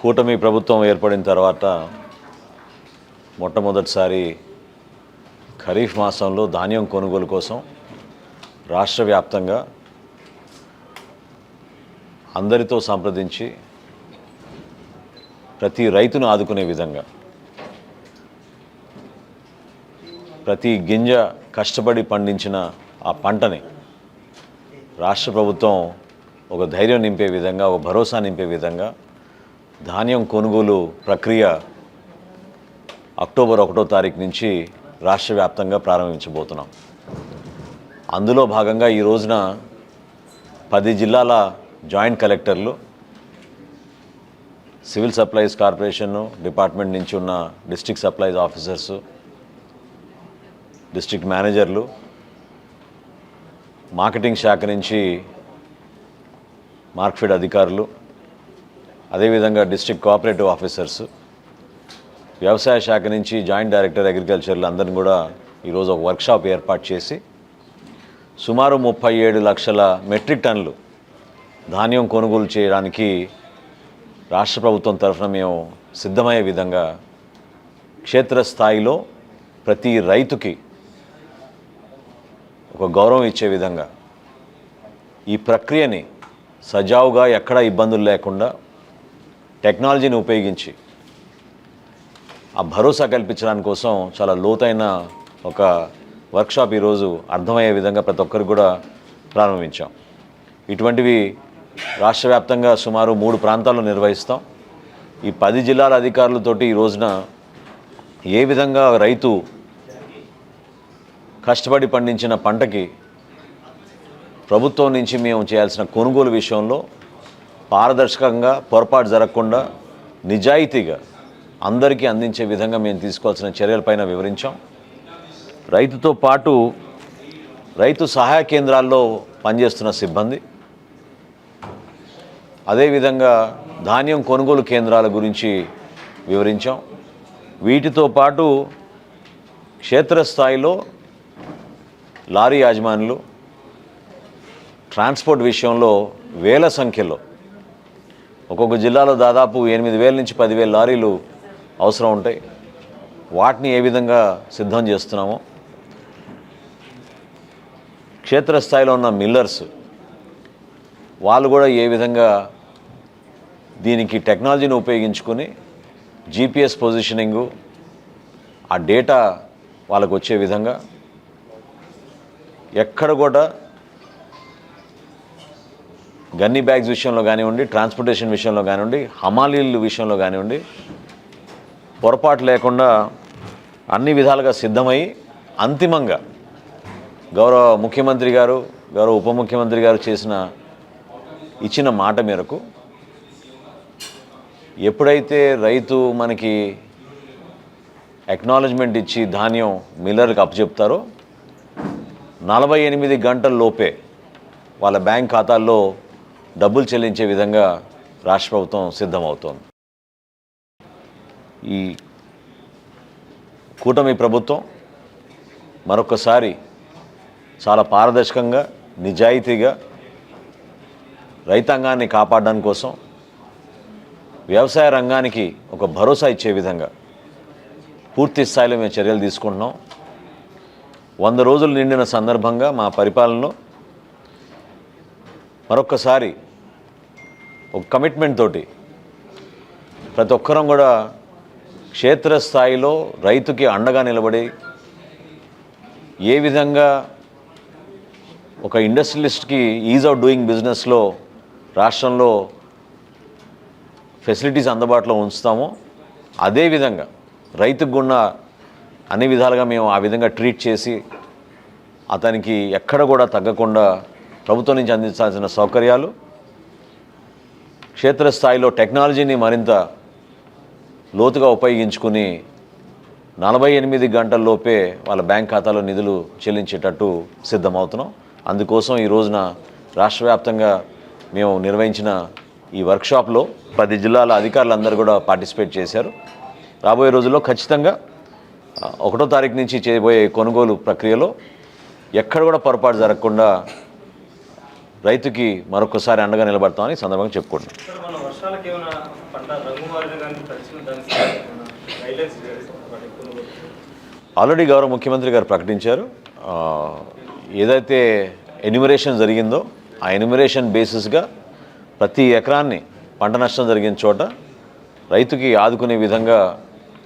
కూటమి ప్రభుత్వం ఏర్పడిన తర్వాత మొట్టమొదటిసారి ఖరీఫ్ మాసంలో ధాన్యం కొనుగోలు కోసం రాష్ట్ర వ్యాప్తంగా అందరితో సంప్రదించి ప్రతి రైతును ఆదుకునే విధంగా ప్రతి గింజ కష్టపడి పండించిన ఆ పంటని రాష్ట్ర ప్రభుత్వం ఒక ధైర్యం నింపే విధంగా ఒక భరోసా నింపే విధంగా ధాన్యం కొనుగోలు ప్రక్రియ అక్టోబర్ ఒకటో తారీఖు నుంచి రాష్ట్ర వ్యాప్తంగా ప్రారంభించబోతున్నాం. అందులో భాగంగా ఈ రోజున పది జిల్లాల జాయింట్ కలెక్టర్లు సివిల్ సప్లైస్ కార్పొరేషన్ డిపార్ట్మెంట్ నుంచి ఉన్న డిస్ట్రిక్ట్ సప్లైస్ ఆఫీసర్సు డిస్ట్రిక్ట్ మేనేజర్లు మార్కెటింగ్ శాఖ నుంచి మార్క్ఫెడ్ అధికారులు అదేవిధంగా డిస్ట్రిక్ట్ కోఆపరేటివ్ ఆఫీసర్స్ వ్యవసాయ శాఖ నుంచి జాయింట్ డైరెక్టర్ అగ్రికల్చర్లు అందరిని కూడా ఈరోజు ఒక వర్క్షాప్ ఏర్పాటు చేసి సుమారు ముప్పై ఏడు లక్షల మెట్రిక్ టన్నులు ధాన్యం కొనుగోలు చేయడానికి రాష్ట్ర ప్రభుత్వం తరఫున మేము సిద్ధమయ్యే విధంగా క్షేత్రస్థాయిలో ప్రతి రైతుకి ఒక గౌరవం ఇచ్చే విధంగా ఈ ప్రక్రియని సజావుగా ఎక్కడా ఇబ్బందులు లేకుండా టెక్నాలజీని ఉపయోగించి ఆ భరోసా కల్పించడానికి కోసం చాలా లోతైన ఒక వర్క్షాప్ ఈరోజు అర్థమయ్యే విధంగా ప్రతి ఒక్కరికి కూడా ప్రారంభించాం. ఇటువంటివి రాష్ట్ర వ్యాప్తంగా సుమారు మూడు ప్రాంతాల్లో నిర్వహిస్తాం. ఈ పది జిల్లాల అధికారులతోటి ఈ రోజున ఏ విధంగా రైతు కష్టపడి పండించిన పంటకి ప్రభుత్వం నుంచి మేము చేయాల్సిన కొనుగోలు విషయంలో పారదర్శకంగా పొరపాటు జరగకుండా నిజాయితీగా అందరికీ అందించే విధంగా మేము తీసుకోవాల్సిన చర్యలపైన వివరించాం. రైతుతో పాటు రైతు సహాయ కేంద్రాల్లో పనిచేస్తున్న సిబ్బంది అదేవిధంగా ధాన్యం కొనుగోలు కేంద్రాల గురించి వివరించాం. వీటితో పాటు క్షేత్రస్థాయిలో లారీ యాజమానులు ట్రాన్స్పోర్ట్ విషయంలో వేల సంఖ్యలో ఒక్కొక్క జిల్లాలో దాదాపు ఎనిమిది వేల నుంచి పదివేల లారీలు అవసరం ఉంటాయి. వాటిని ఏ విధంగా సిద్ధం చేస్తున్నామో క్షేత్రస్థాయిలో ఉన్న మిల్లర్స్ వాళ్ళు కూడా ఏ విధంగా దీనికి టెక్నాలజీని ఉపయోగించుకొని జీపీఎస్ పొజిషనింగు ఆ డేటా వాళ్ళకు వచ్చే విధంగా ఎక్కడ కూడా గన్నీ బ్యాగ్స్ విషయంలో కానివ్వండి ట్రాన్స్పోర్టేషన్ విషయంలో కానివ్వండి హమాలీల విషయంలో కానివ్వండి పొరపాటు లేకుండా అన్ని విధాలుగా సిద్ధమై అంతిమంగా గౌరవ ముఖ్యమంత్రి గారు గౌరవ ఉప ముఖ్యమంత్రి గారు చేసిన ఇచ్చిన మాట మేరకు ఎప్పుడైతే రైతు మనకి ఎక్నాలజ్మెంట్ ఇచ్చి ధాన్యం మిల్లర్కి అప్పచెప్తారో నలభై ఎనిమిది గంటల లోపే వాళ్ళ బ్యాంక్ ఖాతాల్లో డబ్బులు చెల్లించే విధంగా రాష్ట్ర ప్రభుత్వం సిద్ధమవుతోంది. ఈ కూటమి ప్రభుత్వం మరొకసారి చాలా పారదర్శకంగా నిజాయితీగా రైతాంగాన్ని కాపాడడం కోసం వ్యవసాయ రంగానికి ఒక భరోసా ఇచ్చే విధంగా పూర్తి స్థాయిలో మేము చర్యలు తీసుకుంటున్నాం. వంద రోజులు నిండిన సందర్భంగా మా పరిపాలనలో మరొక్కసారి ఒక కమిట్మెంట్ తోటి ప్రతి ఒక్కరం కూడా క్షేత్రస్థాయిలో రైతుకి అండగా నిలబడి ఏ విధంగా ఒక ఇండస్ట్రియలిస్ట్కి ఈజ్ ఆఫ్ డూయింగ్ బిజినెస్లో రాష్ట్రంలో ఫెసిలిటీస్ అందుబాటులో ఉంచుతామో అదేవిధంగా రైతుకు ఉన్న అన్ని విధాలుగా మేము ఆ విధంగా ట్రీట్ చేసి అతనికి ఎక్కడ కూడా తగ్గకుండా ప్రభుత్వం నుంచి అందించాల్సిన సౌకర్యాలు క్షేత్రస్థాయిలో టెక్నాలజీని మరింత లోతుగా ఉపయోగించుకుని నలభై ఎనిమిది గంటల్లోపే వాళ్ళ బ్యాంక్ ఖాతాలో నిధులు చెల్లించేటట్టు సిద్ధమవుతున్నాం. అందుకోసం ఈ రోజున రాష్ట్ర వ్యాప్తంగా మేము నిర్వహించిన ఈ వర్క్షాప్లో పది జిల్లాల అధికారులందరూ కూడా పార్టిసిపేట్ చేశారు. రాబోయే రోజుల్లో ఖచ్చితంగా ఒకటో తారీఖు నుంచి చేయబోయే కొనుగోలు ప్రక్రియలో ఎక్కడ కూడా పొరపాటు జరగకుండా రైతుకి మరొకసారి అండగా నిలబడతామని సందర్భంగా చెప్పుకుంటున్నాం. ఆల్రెడీ గౌరవ ముఖ్యమంత్రి గారు ప్రకటించారు. ఏదైతే ఎన్యుమరేషన్ జరిగిందో ఆ ఎన్యుమరేషన్ బేసిస్గా ప్రతి ఎకరాన్ని పంట నష్టం జరిగిన చోట రైతుకి ఆదుకునే విధంగా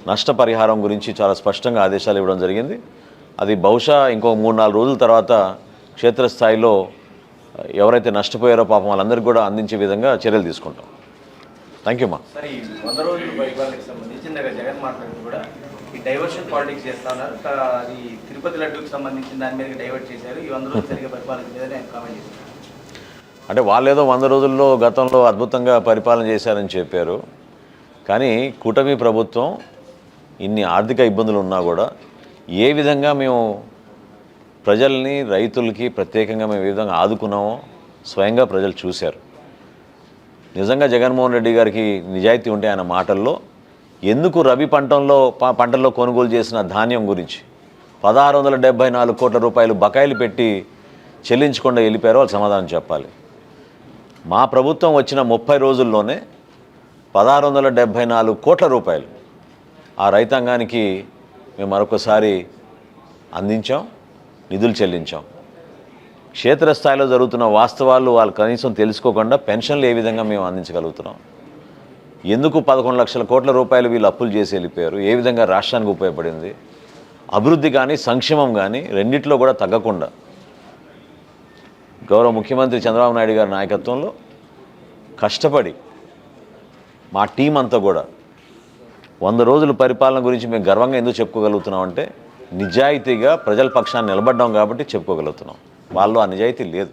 నష్టపరిహారం గురించి చాలా స్పష్టంగా ఆదేశాలు ఇవ్వడం జరిగింది. అది బహుశా ఇంకో మూడు నాలుగు రోజుల తర్వాత క్షేత్రస్థాయిలో ఎవరైతే నష్టపోయారో పాపం వాళ్ళందరికీ కూడా అందించే విధంగా చర్యలు తీసుకుంటాం. థ్యాంక్ యూ మా సరే ఈ వంద రోజుల పరిపాలనకి సంబంధించి ఇందాక జగన్ మాట్లాడుతూ కూడా ఈ డైవర్షన్ పాలిటిక్స్ చేస్తా ఉన్నారు. కా- అది తిరుపతి లడ్డూకి సంబంధించిన దాని మీద డైవర్ట్ చేశారు. ఈ వంద రోజులు సరిగ్గా పరిపాలన లేదని ఆయన కామెంట్ చేశారు అంటే వాళ్ళు ఏదో వంద రోజుల్లో గతంలో అద్భుతంగా పరిపాలన చేశారని చెప్పారు. కానీ కూటమి ప్రభుత్వం ఇన్ని ఆర్థిక ఇబ్బందులు ఉన్నా కూడా ఏ విధంగా మేము ప్రజల్ని రైతులకి ప్రత్యేకంగా మేము ఏ విధంగా ఆదుకున్నామో స్వయంగా ప్రజలు చూశారు. నిజంగా జగన్మోహన్ రెడ్డి గారికి నిజాయితీ ఉంటే ఆయన మాటల్లో ఎందుకు రబీ పంటల్లో పంటల్లో కొనుగోలు చేసిన ధాన్యం గురించి పదహారు వందల డెబ్బై నాలుగు కోట్ల రూపాయలు బకాయిలు పెట్టి చెల్లించకుండా వెళ్ళిపోయారో వాళ్ళు సమాధానం చెప్పాలి. మా ప్రభుత్వం వచ్చిన ముప్పై రోజుల్లోనే పదహారు వందల డెబ్భై నాలుగు కోట్ల రూపాయలు ఆ రైతాంగానికి మేము మరొకసారి అందించాం. నిధులు చెల్లించాం. క్షేత్రస్థాయిలో జరుగుతున్న వాస్తవాలు వాళ్ళు కనీసం తెలుసుకోకుండా పెన్షన్లు ఏ విధంగా మేము అందించగలుగుతున్నాం. ఎందుకు పదకొండు లక్షల కోట్ల రూపాయలు వీళ్ళు అప్పులు చేసి వెళ్ళిపోయారు? ఏ విధంగా రాష్ట్రానికి ఉపయోగపడింది? అభివృద్ధి కానీ సంక్షేమం కానీ రెండిట్లో కూడా తగ్గకుండా. గౌరవ ముఖ్యమంత్రి చంద్రబాబు నాయుడు గారి నాయకత్వంలో కష్టపడి మా టీం అంతా కూడా వంద రోజుల పరిపాలన గురించి మేము గర్వంగా ఎందుకు చెప్పుకోగలుగుతున్నాం అంటే నిజాయితీగా ప్రజల పక్షాన్ని నిలబడ్డాం కాబట్టి చెప్పుకోగలుగుతున్నాం. వాళ్ళు ఆ నిజాయితీ లేదు.